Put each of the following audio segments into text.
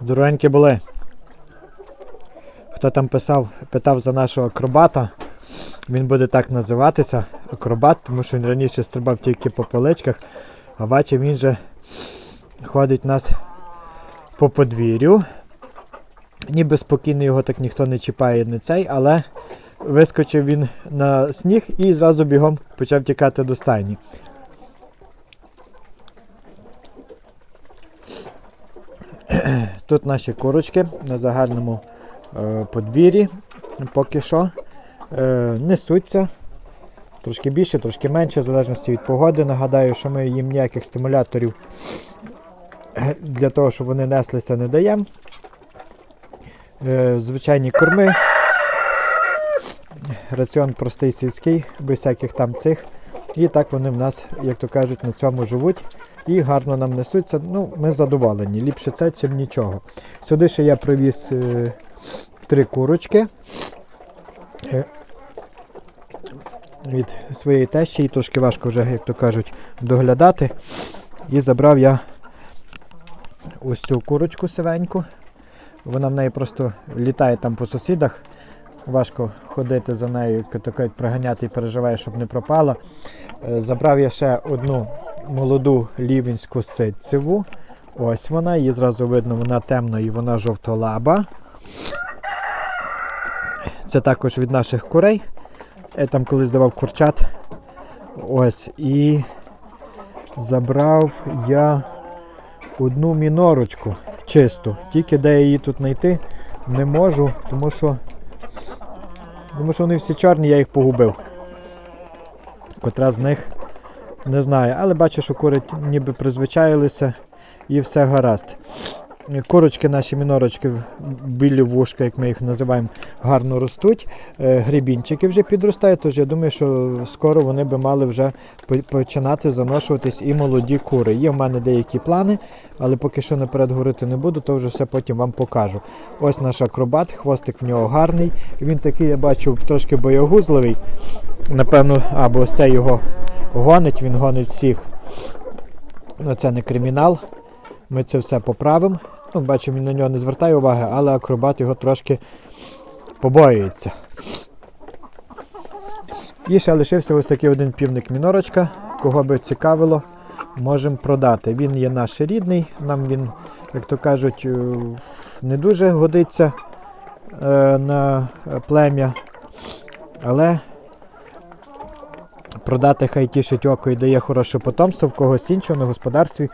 Здоровенькі були. Хто там писав, питав за нашого акробата, він буде так називатися акробат, тому що він раніше стрибав тільки по поличках, а бачив, він же ходить нас по подвір'ю. Ніби спокійно його так ніхто не чіпає, не цей, але вискочив він на сніг і зразу бігом почав тікати до стайні. Тут наші курочки на загальному е, подвір'ї поки що е, несуться. Трошки більше, трошки менше, в залежності від погоди. Нагадаю, що ми їм ніяких стимуляторів для того, щоб вони неслися, не даємо. Е, звичайні корми. Раціон простий сільський, без всяких там цих. І так вони в нас, як то кажуть, на цьому живуть і гарно нам несуться. Ну, ми задоволені. Ліпше це, чим нічого. Сюди ще я привіз е, три курочки е, від своєї тещі, і трошки важко вже, як то кажуть, доглядати. І забрав я ось цю курочку сивеньку. Вона в неї просто літає там по сусідах. Важко ходити за нею, як то кажуть, проганяти і переживає, щоб не пропала. Е, Забрав я ще одну молоду лівінську ситцеву. Ось вона, її зразу видно, вона темна і вона жовтолаба. Це також від наших курей. Я там колись давав курчат. Ось. І забрав я одну мінорочку чисту. Тільки де я її тут знайти не можу, тому що, тому що вони всі чорні, я їх погубив. Котра з них не знаю, але бачу, що кури ніби призвичаїлися і все гаразд. Курочки наші мінорочки, білі вушка, як ми їх називаємо, гарно ростуть. Е, Гребінчики вже підростають, тож я думаю, що скоро вони би мали вже починати заношуватись і молоді кури. Є в мене деякі плани, але поки що наперед говорити не буду, то вже все потім вам покажу. Ось наш акробат, хвостик в нього гарний. Він такий, я бачу, трошки боягузливий. Напевно, або це його гонить, він гонить всіх. Ну, це не кримінал. Ми це все поправимо. Ну, бачу, він на нього не звертає уваги, але акробат його трошки побоюється. І ще лишився ось такий один півник мінорочка. Кого би цікавило, можемо продати. Він є наш рідний, нам він, як то кажуть, е, не дуже годиться е, на плем'я. Але продати хай тішить око і дає хороше потомство в когось іншого на господарстві,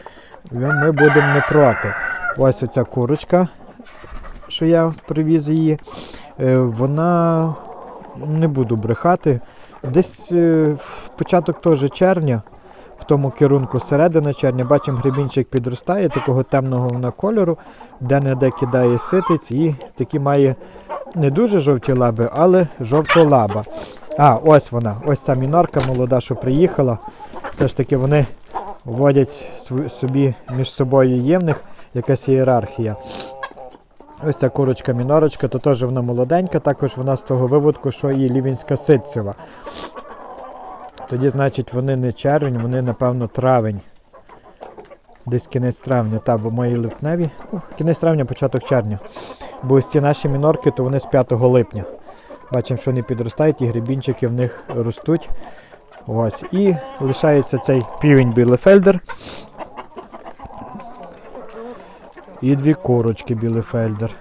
ми будемо не проти. Ось оця курочка, що я привіз її. Е, Вона не буду брехати. Десь е, в початок теж червня, в тому керунку середина червня, бачимо, гребінчик підростає, такого темного вона кольору, де-не-де кидає ситиць і такі має не дуже жовті лаби, але жовтолаба. А, ось вона, ось ця мінорка молода, що приїхала. Все ж таки вони вводять собі між собою є в них якась ієрархія. Ось ця курочка мінорочка, то теж вона молоденька, також вона з того виводку, що і лівінська ситцева. Тоді, значить, вони не червень, вони, напевно, травень. Десь кінець травня, та, бо мої липневі. Ну, кінець травня, початок червня. Бо ось ці наші мінорки, то вони з 5 липня. Бачимо, що вони підростають, і грибінчики в них ростуть. Ось. І лишається цей півень білефельдер. І дві курочки білефельдер.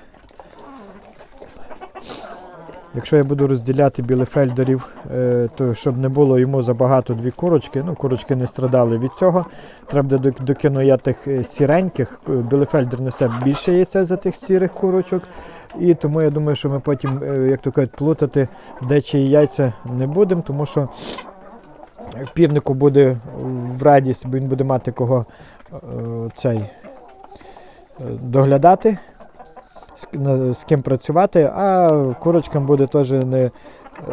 Якщо я буду розділяти білефельдерів, е, то щоб не було йому забагато дві курочки, ну курочки не страдали від цього. Треба докину я тих е, сіреньких. Е, Білефельдер несе більше яйця за тих сірих курочок. І тому я думаю, що ми потім, е, як то кажуть, плутати дечі яйця не будемо, тому що півнику буде в радість, бо він буде мати кого е, цей е, доглядати, з, ким працювати, а курочкам буде теж не,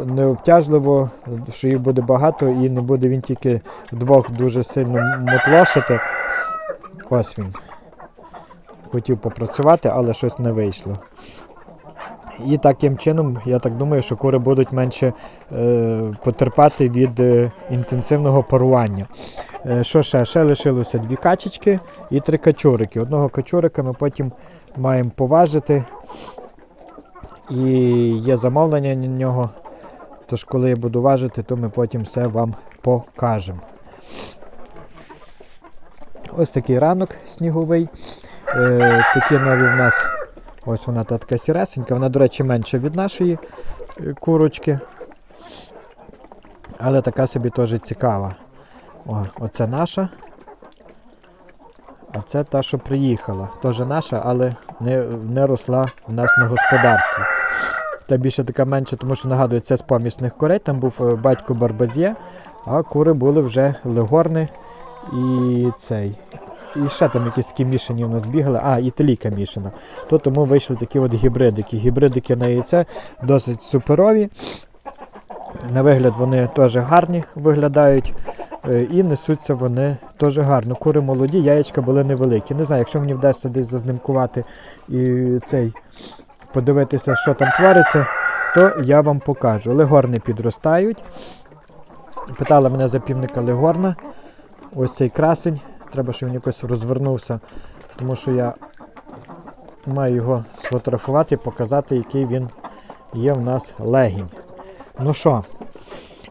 не обтяжливо, що їх буде багато і не буде він тільки вдвох дуже сильно мотлошити. Ось він. Хотів попрацювати, але щось не вийшло. І таким чином, я так думаю, що кури будуть менше е, потерпати від е, інтенсивного парування. Е, що ще? Ще лишилося дві качечки і три качурики. Одного качурика ми потім маємо поважити. І є замовлення на нього. Тож, коли я буду важити, то ми потім все вам покажемо. Ось такий ранок сніговий. Е, такі нові в нас. Ось вона та така сіресенька. Вона, до речі, менша від нашої е, курочки. Але така собі теж цікава. О, оце наша. А це та, що приїхала. Теж наша, але не, не росла в нас на господарстві. Та більше така менша, тому що нагадую, це з помісних курей. Там був е, батько Барбазє, а кури були вже легорни і цей. І ще там якісь такі мішані у нас бігали. А, італійка мішана. То тому вийшли такі от гібридики. Гібридики на яйце досить суперові. На вигляд вони теж гарні виглядають. е, І несуться вони теж гарно. Кури молоді, яєчка були невеликі. Не знаю, якщо мені вдасться десь зазнимкувати і цей подивитися, що там твориться, то я вам покажу. Легорни підростають. Питала мене за півника Легорна. Ось цей красень. Треба, щоб він якось розвернувся, тому що я маю його сфотографувати і показати, який він є в нас легінь. Ну що,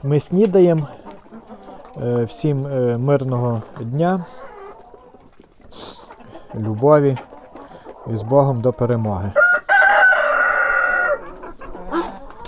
ми снідаємо. Е, Всім е, мирного дня, любові і з Богом до перемоги.